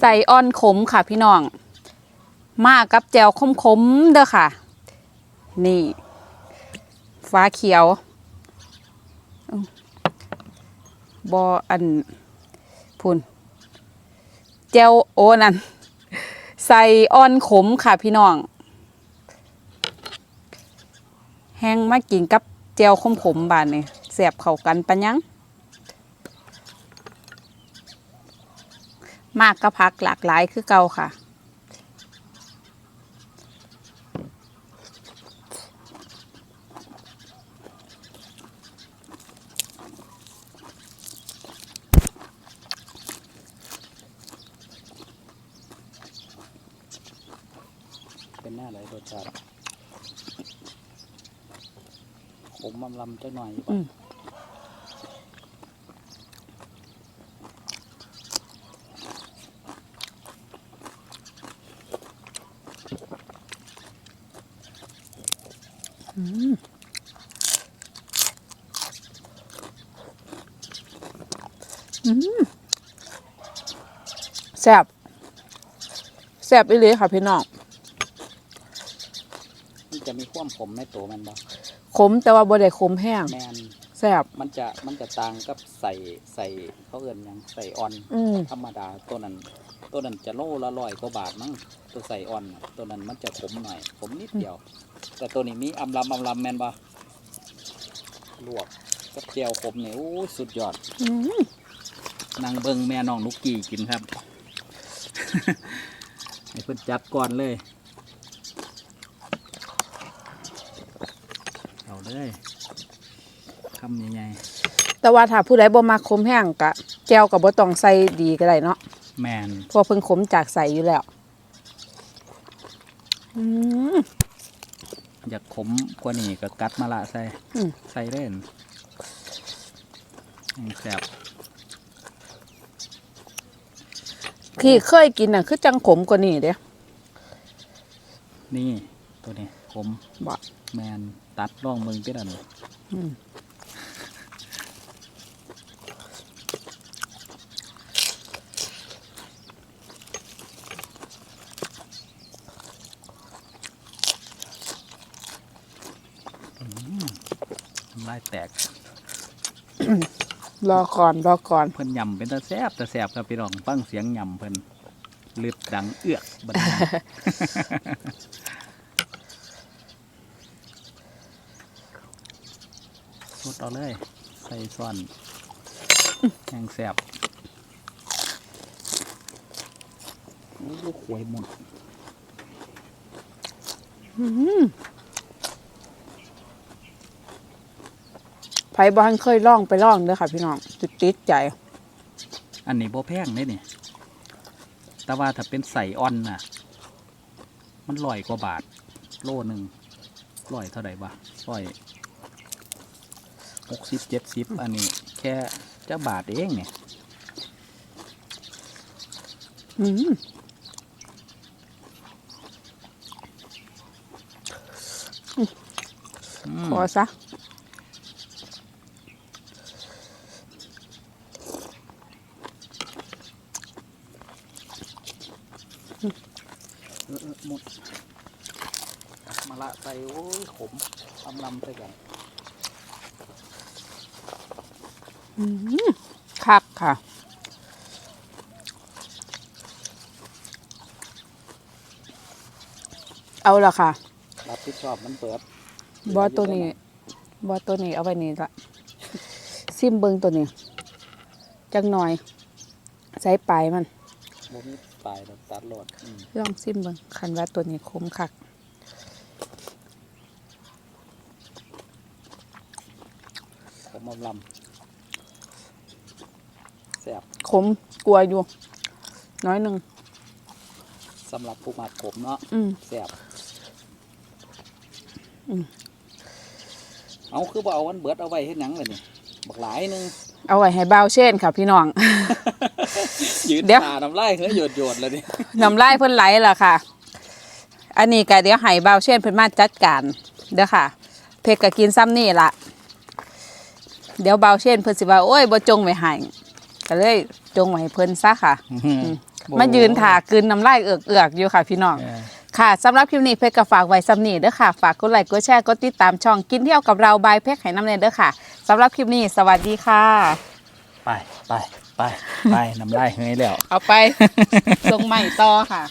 ใส่อ่อนขมค่ะพี่น้อง มากับแจวขมๆเด้อค่ะ นี่ ฟ้าเขียวบออันพุนแจวโอนั่นใส่อ่อนขมค่ะพี่น้อง แห้งมากินกับแจวขมๆบานนี่แสบเข้ากันปะยัง มากก็พักหลากหลายคือเก่าค่ะ เป็นหน้าไหลรสชาติขมมำลำจักหน่อยอยู่อืป่ะม แซ่บแซ่บอีหลีค่ะพี่น้องมันจะมีความขมในตัวมันบ่ขมแต่ว่าบ่ได้ขมแห้งแมนแซ่บ มันจะมันจะต่างกับใส่ใส่เขาเอื่นหยังใส่อ่อนอืม ธรรมดาตัวนั้นตัวนั้นจะโลละร้อยกว่าบาทมั้งตัวใส่อ่อนน่ะตัวนั้นมันจะขมหน่อยขมนิดเดียว แต่ตัวนี้มีอำลำอำลำแมนบ่ลวกกับเจียวขมเนี่ยโอ้ยสุดยอดอืมนางเบิงแม่น้องนุกกี้กินครับให้เพิ่นจัดก่อนเลย เอาเลยคำใหญ่แต่ว่าถ้าผู้ใดบ่มาขมแห้งกะแก้วกับบ่ต้องใส่ดีก็ได้เนาะๆแมน เพราะเพิ่งขมจากใส่อยู่แล้ว อืม อยากขมกว่านี้ก็กัดมาละใส่อืม ใส่เล่นยังแซ่บที่เคยกินน่ะ คือจังขมกว่านี้เด้นี่ ตัวนี้ขมบ่ แมนตัดร่องมึงพี่ดันอืม ทำลาย แตกรอก่อนรอก่อนเพิ่นยำเป็นตาแซ่บตาแซ่บครับพี่น้องฟังเสียงยำเพิ่นลืดดังเอือกบัดนี้สดเอาเลย ใส่ซ่อนแห้งแซ่บโอ้โหหวยหมด ไผบ่ทันเคยลองไปลองเด้อค่ะ พี่น้องติดติดใจอันนี้บ่แพงเลยนี่แต่ว่าถ้าเป็นใส่อ่อนน่ะ มันลอยกว่าบาท โลหนึ่งลอยเท่าไหร่วะลอยหกสิบเจ็ดสิบอันนี้ แค่จะบาทเองเนี่ยอืมอืมพอซะ เออเออ หมดมาละใส่โอ้ยขมอำลำใส่กันอืมคักค่ะเอาละค่ะ รับผิดชอบมันเปิด บอตัวนี้ บอตัวนี้เอาไว้นี่ละซิมเบิงตัวนี้ จังหน่อย ใส่ปลายมันบ่มี ปลายแล้วตัดโหลดอืมลองซิมเบิงคันว่าตัวนี้คมคักขมอำลำแซ่บขมกลัวอยู่ น้อยหนึ่งสำหรับผู้มักขมเนาะอืมแซ่บอืมเอาคือบ่เอาวันเบิดเอาไว้เฮ็ดหยังเลยนี่บักหลายหนึง เอาไว้ให้เบาวเช่นค่ะพี่น้อง ยืนเดี๋ยว ตาน้ำลายเฮ้ยหยดหยดๆเลยนี่น้ำลายเพิ่นไหลล่ะค่ะ อันนี้ก็เดี๋ยวให้เบาวเช่นเพิ่นมาจัดการเด้อค่ะ เพกก็กินซ้ำนี่ละเดี๋ยวเบาวเช่นเพิ่นสิว่าโอ้ยบ่จงไว้ให้ก็เลยจงไว้ให้เพิ่นซะค่ะอืมมายืนถากลืนน้ำลายเอือกๆอยู่ค่ะ พี่น้อง เออ ค่ะสำหรับคลิปนี้เพชรก็ฝากไว้สำนีเด้อค่ะ ฝากกดไลค์กดแชร์กดติดตามช่องกินเที่ยวกับเราบายเพชรไห้น้ำเนยเด้อค่ะสำหรับคลิปนี้สวัสดีค่ะ ไปไปไปไปน้ำลายเฮ้ยแล้ว เอาไปส่งใหม่ต่อค่ะ